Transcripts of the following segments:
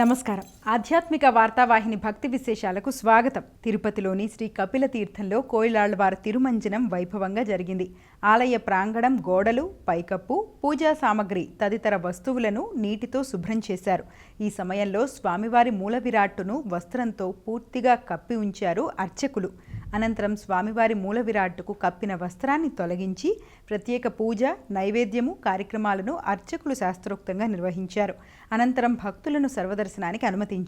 నమస్కారం ఆధ్యాత్మిక వార్తావాహిని భక్తి విశేషాలకు స్వాగతం. తిరుపతిలోని శ్రీ కపిల తీర్థంలో కోయిలాళ్వారి తిరుమంజనం వైభవంగా జరిగింది. ఆలయ ప్రాంగణం గోడలు పైకప్పు పూజా సామగ్రి తదితర వస్తువులను నీటితో శుభ్రం చేశారు. ఈ సమయంలో స్వామివారి మూల విరాట్టును వస్త్రంతో పూర్తిగా కప్పి ఉంచారు అర్చకులు. అనంతరం స్వామివారి మూల విరాట్టుకు కప్పిన వస్త్రాన్ని తొలగించి ప్రత్యేక పూజ నైవేద్యము కార్యక్రమాలను అర్చకులు శాస్త్రోక్తంగా నిర్వహించారు. అనంతరం భక్తులను సర్వదర్శనానికి అనుమతించారు.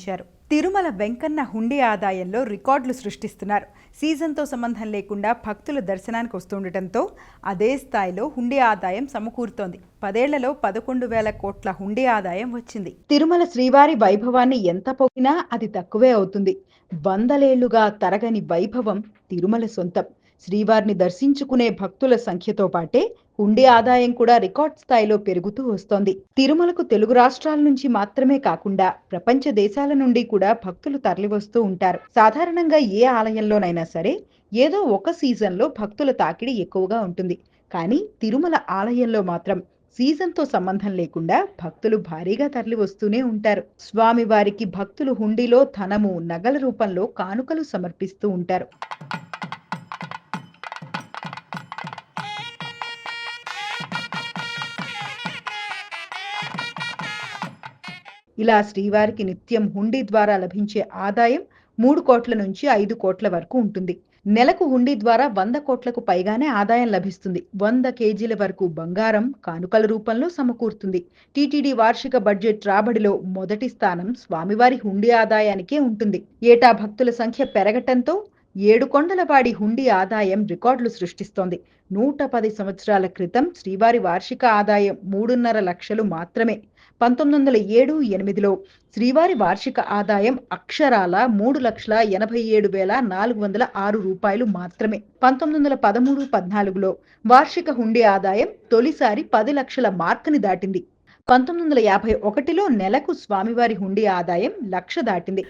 తిరుమల వెంకన్న హుండీ ఆదాయంలో రికార్డులు సృష్టిస్తున్నారు. సీజన్తో సంబంధం లేకుండా భక్తుల దర్శనానికి వస్తుండటంతో అదే స్థాయిలో హుండీ ఆదాయం సమకూరుతోంది. పదేళ్ళలో పదకొండు వేల కోట్ల హుండీ ఆదాయం వచ్చింది. తిరుమల శ్రీవారి వైభవాన్ని ఎంత పొగినా అది తక్కువే అవుతుంది. వందలేళ్ళుగా తరగని వైభవం తిరుమల సొంతం. శ్రీవారిని దర్శించుకునే భక్తుల సంఖ్యతో పాటే హుండీ ఆదాయం కూడా రికార్డ్ స్థాయిలో పెరుగుతూ వస్తోంది. తిరుమలకు తెలుగు రాష్ట్రాల నుంచి మాత్రమే కాకుండా ప్రపంచ దేశాల నుండి కూడా భక్తులు తరలివస్తూ ఉంటారు. సాధారణంగా ఏ ఆలయంలోనైనా సరే ఏదో ఒక సీజన్లో భక్తుల తాకిడి ఎక్కువగా ఉంటుంది. కానీ తిరుమల ఆలయంలో మాత్రం సీజన్తో సంబంధం లేకుండా భక్తులు భారీగా తరలి వస్తూనే ఉంటారు. స్వామివారికి భక్తులు హుండీలో ధనము నగల రూపంలో కానుకలు సమర్పిస్తూ ఉంటారు. ఇలా శ్రీవారికి నిత్యం హుండీ ద్వారా లభించే ఆదాయం మూడు కోట్ల నుంచి ఐదు కోట్ల వరకు ఉంటుంది. నెలకు హుండీ ద్వారా వంద కోట్లకు పైగానే ఆదాయం లభిస్తుంది. వంద కేజీల వరకు బంగారం కానుకల రూపంలో సమకూరుతుంది. టీటీడీ వార్షిక బడ్జెట్ రాబడిలో మొదటి స్థానం స్వామివారి హుండీ ఆదాయానికే ఉంటుంది. ఏటా భక్తుల సంఖ్య పెరగటంతో ఏడు కొండలవాడి హుండీ ఆదాయం రికార్డులు సృష్టిస్తోంది. నూట పది సంవత్సరాల క్రితం శ్రీవారి వార్షిక ఆదాయం మూడున్నర లక్షలు మాత్రమే. పంతొమ్మిది వందల ఏడు ఎనిమిదిలో శ్రీవారి వార్షిక ఆదాయం అక్షరాల మూడు లక్షల ఎనభై ఏడు వేల నాలుగు వందల ఆరు రూపాయలు మాత్రమే. పంతొమ్మిది వందల పదమూడు పద్నాలుగులో వార్షిక హుండీ ఆదాయం తొలిసారి పది లక్షల మార్కుని దాటింది. పంతొమ్మిది వందల యాభై ఒకటిలో నెలకు స్వామివారి హుండీ ఆదాయం లక్ష దాటింది.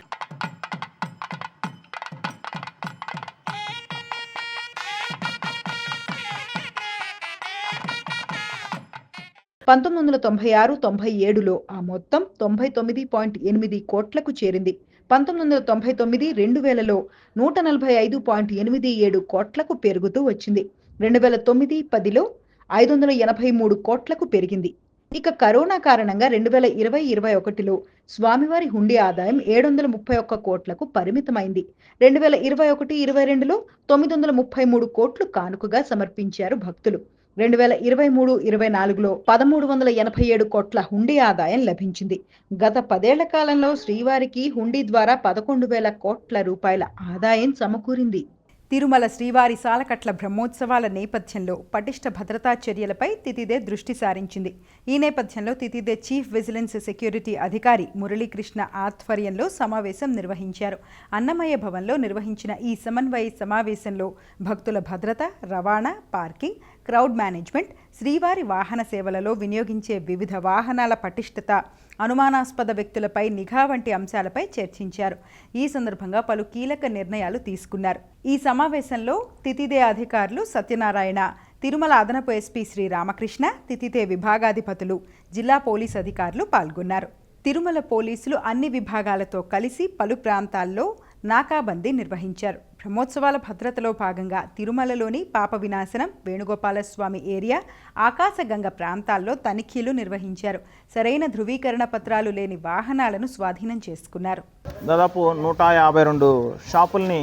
పంతొమ్మిది వందల తొంభై ఆరు తొంభై ఏడులో ఆ మొత్తం తొంభై తొమ్మిది పాయింట్ ఎనిమిది కోట్లకు చేరింది. పంతొమ్మిది వందల తొంభై తొమ్మిది రెండు వేలలో నూట నలభై ఐదు పాయింట్ ఎనిమిది ఏడు కోట్లకు పెరుగుతూ వచ్చింది. రెండు వేల తొమ్మిది పదిలో ఐదు వందల ఎనభై మూడు కోట్లకు పెరిగింది. ఇక కరోనా కారణంగా రెండు వేల ఇరవై ఇరవై ఒకటిలో స్వామివారి హుండీ ఆదాయం ఏడు వందల ముప్పై ఒక్క కోట్లకు పరిమితమైంది. రెండు వేల ఇరవై ఒకటి ఇరవై రెండులో తొమ్మిది వందల ముప్పై మూడు కోట్లు కానుకగా సమర్పించారు భక్తులు. రెండు వేల ఇరవై మూడు ఇరవై నాలుగులో పదమూడు వందల ఎనభై ఏడు కోట్ల హుండీ ఆదాయం లభించింది. గత పదేళ్ళ కాలంలో శ్రీవారికి హుండీ ద్వారా పదకొండు వేల కోట్ల రూపాయల ఆదాయం సమకూరింది. తిరుమల శ్రీవారి సాలకట్ల బ్రహ్మోత్సవాల నేపథ్యంలో పటిష్ట భద్రతా చర్యలపై తితిదే దృష్టి సారించింది. ఈ నేపథ్యంలో తితిదే చీఫ్ విజిలెన్స్ సెక్యూరిటీ అధికారి మురళీకృష్ణ ఆధ్వర్యంలో సమావేశం నిర్వహించారు. అన్నమయ్య భవన్లో నిర్వహించిన ఈ సమన్వయ సమావేశంలో భక్తుల భద్రత రవాణా పార్కింగ్ క్రౌడ్ మేనేజ్మెంట్ శ్రీవారి వాహన సేవలలో వినియోగించే వివిధ వాహనాల పటిష్టత అనుమానాస్పద వ్యక్తులపై నిఘా వంటి అంశాలపై చర్చించారు. ఈ సందర్భంగా పలు కీలక నిర్ణయాలు తీసుకున్నారు. ఈ సమావేశంలో తితిదే అధికారులు సత్యనారాయణ తిరుమల అదనపు ఎస్పీ శ్రీ రామకృష్ణ తితిదే విభాగాధిపతులు జిల్లా పోలీస్ అధికారులు పాల్గొన్నారు. తిరుమల పోలీసులు అన్ని విభాగాలతో కలిసి పలు ప్రాంతాల్లో నాకాబందీ నిర్వహించారు. బ్రహ్మోత్సవాల భద్రతలో భాగంగా తిరుమలలోని పాప వినాశనం వేణుగోపాలస్వామి ఏరియా ఆకాశగంగ ప్రాంతాల్లో తనిఖీలు నిర్వహించారు. సరైన ధృవీకరణ పత్రాలు లేని వాహనాలను స్వాధీనం చేసుకున్నారు. దాదాపు నూట యాభై రెండు షాపుల్ని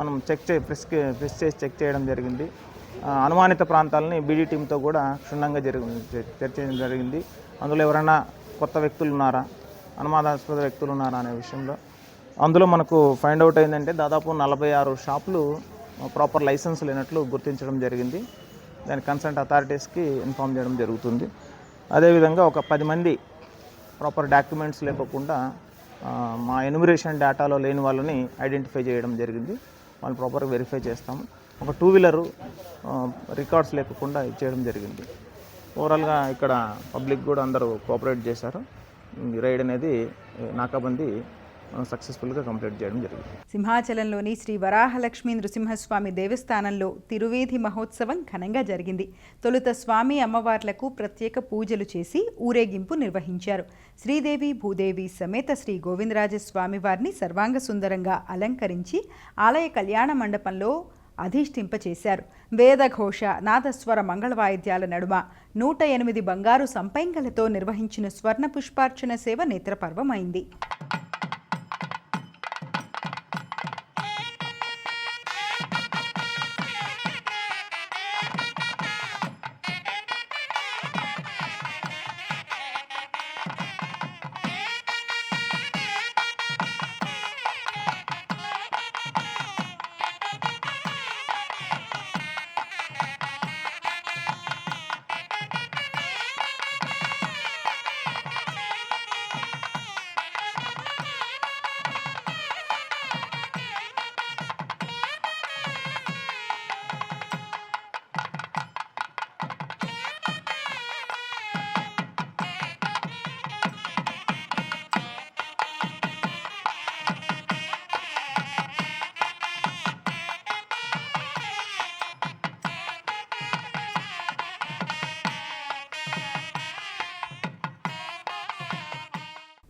మనం చెక్ చే ప్రెస్ ప్రెస్ చేసి చెక్ చేయడం జరిగింది. అనుమానిత ప్రాంతాలని బీడీ టీంతో కూడా క్షుణ్ణంగా జరిగి చర్చించడం జరిగింది. అందులో ఎవరైనా కొత్త వ్యక్తులు ఉన్నారా అనుమానాస్పద వ్యక్తులు ఉన్నారా అనే విషయంలో. అందులో మనకు ఫైండ్ అవుట్ అయిందంటే దాదాపు నలభై ఆరు షాపులు ప్రాపర్ లైసెన్స్ లేనట్లు గుర్తించడం జరిగింది. దాని కన్సల్ట్ అథారిటీస్కి ఇన్ఫామ్ చేయడం జరుగుతుంది. అదేవిధంగా ఒక పది మంది ప్రాపర్ డాక్యుమెంట్స్ లేకోకుండా మా ఎన్యూమరేషన్ డేటాలో లేని వాళ్ళని ఐడెంటిఫై చేయడం జరిగింది. వాళ్ళు ప్రాపర్గా వెరిఫై చేస్తాము. ఒక టూ వీలరు రికార్డ్స్ లేకుండా ఇచ్చేయడం జరిగింది. ఓవరాల్గా ఇక్కడ పబ్లిక్ కూడా అందరూ కోఆపరేట్ చేశారు. రైడ్ అనేది నాకాబందీ సక్సెస్ఫుల్గా కంప్లీట్ చేయడం జరిగింది. సింహాచలంలోని శ్రీ వరాహలక్ష్మీ నృసింహస్వామి దేవస్థానంలో తిరువేది మహోత్సవం ఘనంగా జరిగింది. తొలుత స్వామి అమ్మవార్లకు ప్రత్యేక పూజలు చేసి ఊరేగింపు నిర్వహించారు. శ్రీదేవి భూదేవి సమేత శ్రీ గోవిందరాజస్వామి వారిని సర్వాంగ సుందరంగా అలంకరించి ఆలయ కళ్యాణ మండపంలో అధిష్ఠింపచేశారు. వేదఘోష నాదస్వర మంగళ వాయిద్యాల నడుమ నూట ఎనిమిది బంగారు సంపైంగలతో నిర్వహించిన స్వర్ణ పుష్పార్చన సేవ నేత్రపర్వమైంది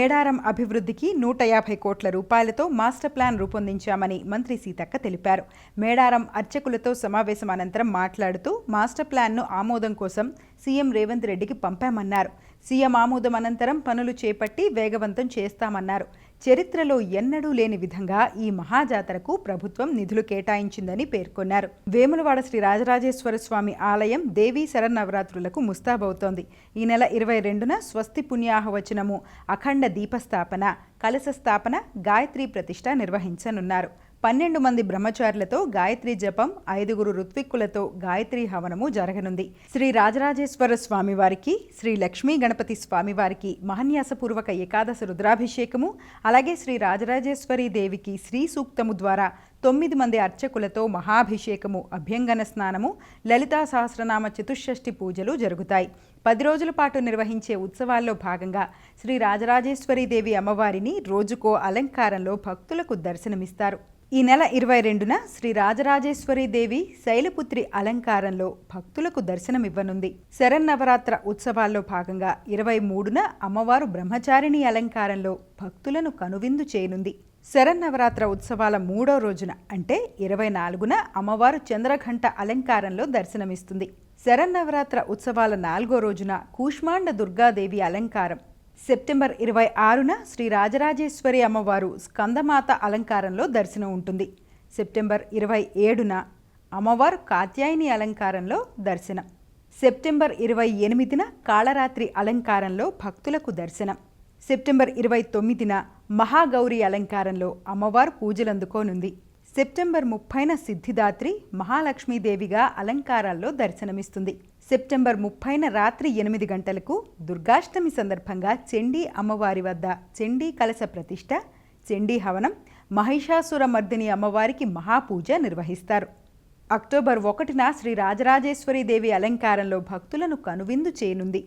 మేడారం అభివృద్ధికి నూట యాభై కోట్ల రూపాయలతో మాస్టర్ ప్లాన్ రూపొందించామని మంత్రి సీతక్క తెలిపారు. మేడారం అర్చకులతో సమావేశం అనంతరం మాట్లాడుతూ మాస్టర్ ప్లాన్ను ఆమోదం కోసం సీఎం రేవంత్ రెడ్డికి పంపామన్నారు. సీఎం ఆమోదం అనంతరం పనులు చేపట్టి వేగవంతం చేస్తామన్నారు. చరిత్రలో ఎన్నడూ లేని విధంగా ఈ మహాజాతరకు ప్రభుత్వం నిధులు కేటాయించిందని పేర్కొన్నారు. వేములవాడ శ్రీ రాజరాజేశ్వర స్వామి ఆలయం దేవీ శరన్నవరాత్రులకు ముస్తాబవుతోంది. ఈ నెల ఇరవై రెండున స్వస్తి పుణ్యాహవచనము అఖండ దీపస్థాపన కలశ స్థాపన గాయత్రి ప్రతిష్ట నిర్వహించనున్నారు. పన్నెండు మంది బ్రహ్మచారులతో గాయత్రి జపం ఐదుగురు ఋత్విక్కులతో గాయత్రి హవనము జరగనుంది. శ్రీ రాజరాజేశ్వర స్వామివారికి శ్రీ లక్ష్మీ గణపతి స్వామివారికి మహన్యాసపూర్వక ఏకాదశ రుద్రాభిషేకము అలాగే శ్రీ రాజరాజేశ్వరి దేవికి శ్రీ సూక్తము ద్వారా తొమ్మిది మంది అర్చకులతో మహాభిషేకము అభ్యంగన స్నానము లలితా సహస్రనామ చతుషష్ఠి పూజలు జరుగుతాయి. పది రోజుల పాటు నిర్వహించే ఉత్సవాల్లో భాగంగా శ్రీ రాజరాజేశ్వరీదేవి అమ్మవారిని రోజుకో అలంకారంలో భక్తులకు దర్శనమిస్తారు. ఈ నెల ఇరవై రెండున శ్రీ రాజరాజేశ్వరీదేవి శైలపుత్రి అలంకారంలో భక్తులకు దర్శనమివ్వనుంది. శరన్నవరాత్ర ఉత్సవాల్లో భాగంగా ఇరవై మూడున అమ్మవారు బ్రహ్మచారిణి అలంకారంలో భక్తులను కనువిందు చేయనుంది. శరన్నవరాత్ర ఉత్సవాల మూడో రోజున అంటే ఇరవై నాలుగున అమ్మవారు చంద్రఘంట అలంకారంలో దర్శనమిస్తుంది. శరన్నవరాత్ర ఉత్సవాల నాలుగో రోజున కూష్మాండ దుర్గాదేవి అలంకారం. సెప్టెంబర్ ఇరవై ఆరున శ్రీ రాజరాజేశ్వరి అమ్మవారు స్కందమాత అలంకారంలో దర్శనం ఉంటుంది. సెప్టెంబర్ ఇరవై ఏడున అమ్మవారు కాత్యాయని అలంకారంలో దర్శనం. సెప్టెంబర్ ఇరవై ఎనిమిదిన కాళరాత్రి అలంకారంలో భక్తులకు దర్శనం. సెప్టెంబర్ ఇరవై తొమ్మిదిన మహాగౌరి అలంకారంలో అమ్మవారు పూజలందుకోనుంది. సెప్టెంబర్ ముప్పైన సిద్ధిదాత్రి మహాలక్ష్మీదేవిగా అలంకారాల్లో దర్శనమిస్తుంది. సెప్టెంబర్ ముప్పైన రాత్రి ఎనిమిది గంటలకు దుర్గాష్టమి సందర్భంగా చండీ అమ్మవారి వద్ద చండీ కలశ ప్రతిష్ట చెండీ హవనం మహిషాసుర మర్దిని అమ్మవారికి మహాపూజ నిర్వహిస్తారు. అక్టోబర్ ఒకటిన శ్రీ రాజరాజేశ్వరి దేవి అలంకారంలో భక్తులను కనువిందు చేయనుంది.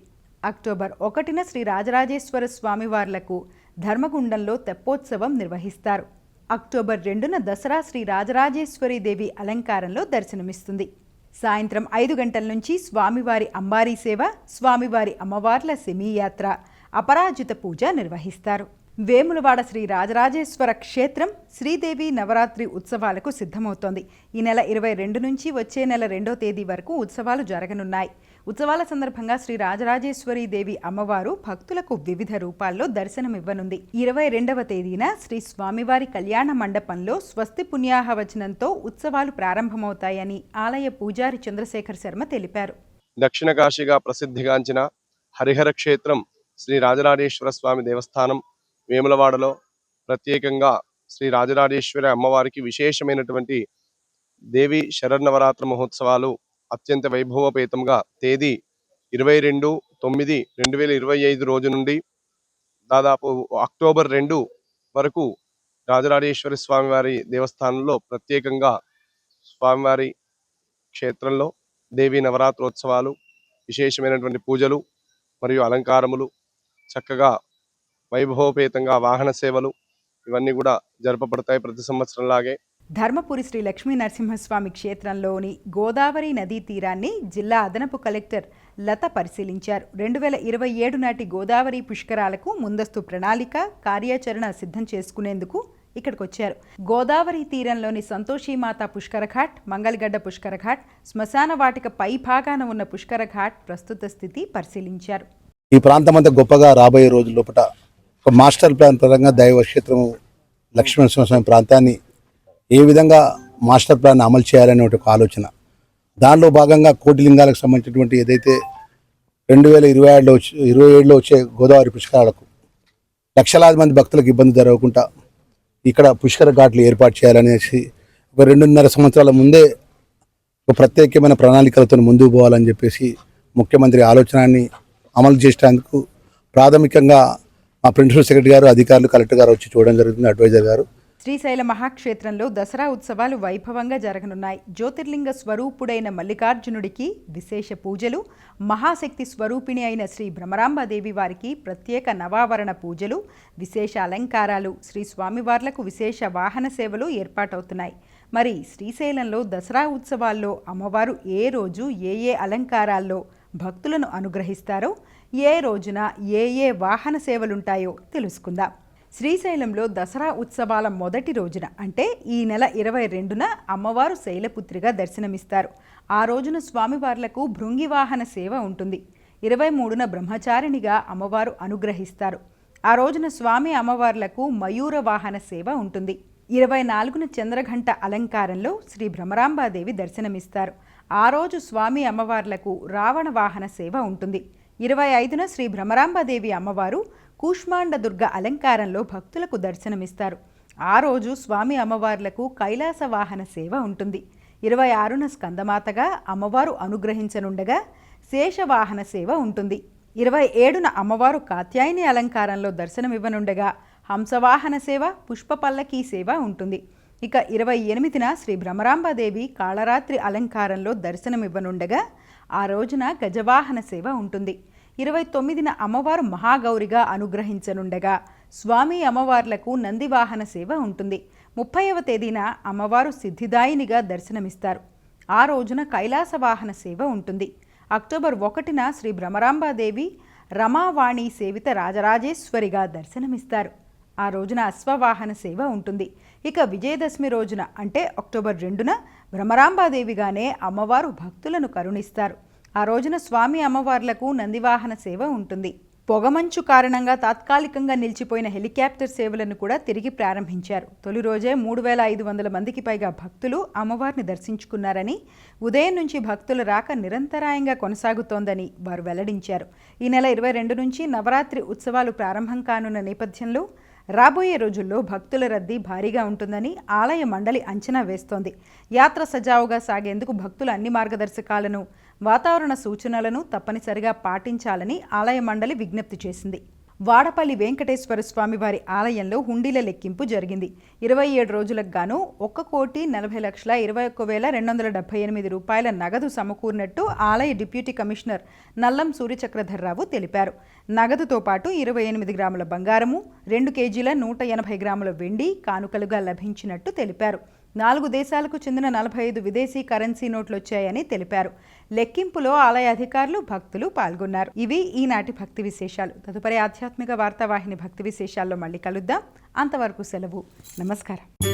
అక్టోబర్ ఒకటిన శ్రీ రాజరాజేశ్వర స్వామివార్లకు ధర్మగుండంలో తెప్పోత్సవం నిర్వహిస్తారు. అక్టోబర్ రెండున దసరా శ్రీ రాజరాజేశ్వరి దేవి అలంకారంలో దర్శనమిస్తుంది. సాయంత్రం ఐదు గంటల నుంచి స్వామివారి అంబారీ సేవ స్వామివారి అమ్మవార్ల సెమీయాత్ర అపరాజిత పూజ నిర్వహిస్తారు. వేములవాడ శ్రీ రాజరాజేశ్వర క్షేత్రం శ్రీదేవి నవరాత్రి ఉత్సవాలకు సిద్ధమవుతోంది. ఈ నెల ఇరవై రెండు నుంచి వచ్చే నెల రెండో తేదీ వరకు ఉత్సవాలు జరగనున్నాయి. ఉత్సవాల సందర్భంగా శ్రీ రాజరాజేశ్వరి దేవి అమ్మవారు భక్తులకు వివిధ రూపాల్లో దర్శనమివ్వనుంది ఇరవై రెండవ తేదీన శ్రీ స్వామివారి కళ్యాణ మండపంలో స్వస్తి పుణ్యాహవచనంతో ఉత్సవాలు ప్రారంభమవుతాయని ఆలయ పూజారి చంద్రశేఖర్ శర్మ తెలిపారు. దక్షిణ కాశీగా ప్రసిద్ధిగాంచిన హరిహర క్షేత్రం శ్రీ రాజరాజేశ్వర స్వామి దేవస్థానం వేములవాడలో ప్రత్యేకంగా శ్రీ రాజరాజేశ్వరి అమ్మవారికి విశేషమైనటువంటి దేవి శరన్నవరాత్రి మహోత్సవాలు అత్యంత వైభవపేతంగా తేదీ ఇరవై రెండు తొమ్మిది రెండు వేల ఇరవై ఐదు రోజు నుండి దాదాపు అక్టోబర్ రెండు వరకు రాజరాజేశ్వరి స్వామివారి దేవస్థానంలో ప్రత్యేకంగా స్వామివారి క్షేత్రంలో దేవి నవరాత్రోత్సవాలు విశేషమైనటువంటి పూజలు మరియు అలంకారములు చక్కగా వైభవపేతంగా వాహన సేవలు ఇవన్నీ కూడా జరపబడతాయి ప్రతి సంవత్సరంలాగే. ధర్మపురి శ్రీ లక్ష్మీ నరసింహస్వామి క్షేత్రంలోని గోదావరి నదీ తీరాన్ని జిల్లా అదనపు కలెక్టర్ లత పరిశీలించారు. రెండు వేల ఇరవై ఏడు నాటి గోదావరి పుష్కరాలకు ముందస్తు ప్రణాళిక కార్యాచరణ సిద్ధం చేసుకునేందుకు ఇక్కడికి వచ్చారు గోదావరి తీరంలోని సంతోషీమాత పుష్కరఘాట్ మంగళగడ్డ పుష్కర ఘాట్ శ్మశాన వాటిక పై భాగాన ఉన్న పుష్కరఘాట్ ప్రస్తుత స్థితి పరిశీలించారు. ఈ ప్రాంతం అంతా గొప్పగా రాబోయే రోజుల లోపల ఒక మాస్టర్ ప్లాన్ పరంగా దైవ క్షేత్రము లక్ష్మీనరసింహస్వామి ప్రాంతాన్ని ఏ విధంగా మాస్టర్ ప్లాన్ అమలు చేయాలనే ఒక ఆలోచన. దానిలో భాగంగా కోటి లింగాలకు సంబంధించినటువంటి ఏదైతే రెండు వేల ఇరవై ఏడులో ఇరవై ఏడులో వచ్చే గోదావరి పుష్కరాలకు లక్షలాది మంది భక్తులకు ఇబ్బంది జరగకుండా ఇక్కడ పుష్కర ఘాట్లు ఏర్పాటు చేయాలనేసి ఒక రెండున్నర సంవత్సరాల ముందే ఒక ప్రత్యేకమైన ప్రణాళికలతో ముందుకు పోవాలని చెప్పేసి ముఖ్యమంత్రి ఆలోచనని అమలు చేసేందుకు ప్రాథమికంగా మా ప్రిన్సిపల్ సెక్రటరీ గారు అధికారులు కలెక్టర్ గారు వచ్చి చూడడం జరుగుతుంది అడ్వైజర్ గారు. శ్రీశైల మహాక్షేత్రంలో దసరా ఉత్సవాలు వైభవంగా జరగనున్నాయి. జ్యోతిర్లింగ స్వరూపుడైన మల్లికార్జునుడికి విశేష పూజలు మహాశక్తి స్వరూపిణి అయిన శ్రీ భ్రమరాంబాదేవి వారికి ప్రత్యేక నవావరణ పూజలు విశేష అలంకారాలు శ్రీ స్వామివార్లకు విశేష వాహన సేవలు ఏర్పాటవుతున్నాయి. మరి శ్రీశైలంలో దసరా ఉత్సవాల్లో అమ్మవారు ఏ రోజు ఏ ఏ అలంకారాల్లో భక్తులను అనుగ్రహిస్తారో ఏ రోజున ఏ ఏ వాహన సేవలుంటాయో తెలుసుకుందాం. శ్రీశైలంలో దసరా ఉత్సవాల మొదటి రోజున అంటే ఈ నెల ఇరవై రెండున అమ్మవారు శైలపుత్రిగా దర్శనమిస్తారు. ఆ రోజున స్వామివార్లకు భృంగివాహన సేవ ఉంటుంది. ఇరవై మూడున బ్రహ్మచారిణిగా అమ్మవారు అనుగ్రహిస్తారు. ఆ రోజున స్వామి అమ్మవార్లకు మయూర వాహన సేవ ఉంటుంది. ఇరవై నాలుగున చంద్రఘంట అలంకారంలో శ్రీ భ్రమరాంబాదేవి దర్శనమిస్తారు. ఆ రోజు స్వామి అమ్మవార్లకు రావణ వాహన సేవ ఉంటుంది. ఇరవై ఐదున శ్రీ భ్రమరాంబాదేవి అమ్మవారు కూష్మాండ దుర్గ అలంకారంలో భక్తులకు దర్శనమిస్తారు. ఆ రోజు స్వామి అమ్మవార్లకు కైలాస వాహన సేవ ఉంటుంది. ఇరవై ఆరున స్కందమాతగా అమ్మవారు అనుగ్రహించనుండగా శేషవాహన సేవ ఉంటుంది. ఇరవై ఏడున అమ్మవారు కాత్యాయని అలంకారంలో దర్శనమివ్వనుండగా హంసవాహన సేవ పుష్ప పల్లకీ సేవ ఉంటుంది. ఇక ఇరవై ఎనిమిదిన శ్రీ భ్రమరాంబాదేవి కాళరాత్రి అలంకారంలో దర్శనమివ్వనుండగా ఆ రోజున గజవాహన సేవ ఉంటుంది. ఇరవై తొమ్మిదిన అమ్మవారు మహాగౌరిగా అనుగ్రహించనుండగా స్వామి అమ్మవార్లకు నందివాహన సేవ ఉంటుంది. ముప్పైవ తేదీన అమ్మవారు సిద్ధిదాయినిగా దర్శనమిస్తారు. ఆ రోజున కైలాస వాహన సేవ ఉంటుంది. అక్టోబర్ ఒకటిన శ్రీ భ్రమరాంబాదేవి రమావాణి సేవిత రాజరాజేశ్వరిగా దర్శనమిస్తారు. ఆ రోజున అశ్వవాహన సేవ ఉంటుంది. ఇక విజయదశమి రోజున అంటే అక్టోబర్ రెండున భ్రమరాంబాదేవిగానే అమ్మవారు భక్తులను కరుణిస్తారు. ఆ రోజున స్వామి అమ్మవార్లకు నందివాహన సేవ ఉంటుంది. పొగమంచు కారణంగా తాత్కాలికంగా నిలిచిపోయిన హెలికాప్టర్ సేవలను కూడా తిరిగి ప్రారంభించారు. తొలి రోజే మూడు వేల ఐదు వందల మందికి పైగా భక్తులు అమ్మవారిని దర్శించుకున్నారని ఉదయం నుంచి భక్తుల రాక నిరంతరాయంగా కొనసాగుతోందని వారు వెల్లడించారు. ఈ నెల ఇరవై రెండు నుంచి నవరాత్రి ఉత్సవాలు ప్రారంభం కానున్న నేపథ్యంలో రాబోయే రోజుల్లో భక్తుల రద్దీ భారీగా ఉంటుందని ఆలయ మండలి అంచనా వేస్తోంది. యాత్ర సజావుగా సాగేందుకు భక్తులు అన్ని మార్గదర్శకాలను వాతావరణ సూచనలను తప్పనిసరిగా పాటించాలని ఆలయ మండలి విజ్ఞప్తి చేసింది. వాడపల్లి వెంకటేశ్వర స్వామి వారి ఆలయంలో హుండీల లెక్కింపు జరిగింది. ఇరవై ఏడు రోజులకు గాను ఒక్క కోటి నలభై లక్షల ఇరవై ఒక్క వేల రెండు వందల డెబ్బై ఎనిమిది రూపాయల నగదు సమకూరినట్టు ఆలయ డిప్యూటీ కమిషనర్ నల్లం సూర్యచక్రధర్రావు తెలిపారు. నగదుతో పాటు ఇరవై ఎనిమిది గ్రాముల బంగారము రెండు కేజీల నూట ఎనభై గ్రాముల వెండి కానుకలుగా లభించినట్టు తెలిపారు. నాలుగు దేశాలకు చెందిన నలభై ఐదు విదేశీ కరెన్సీ నోట్లు వచ్చాయని తెలిపారు. లెక్కింపులో ఆలయ అధికారులు భక్తులు పాల్గొన్నారు. ఇవి ఈనాటి భక్తి విశేషాలు. తదుపరి ఆధ్యాత్మిక వార్తావాహిని భక్తి విశేషాల్లో మళ్ళీ కలుద్దాం. అంతవరకు సెలవు. నమస్కారం.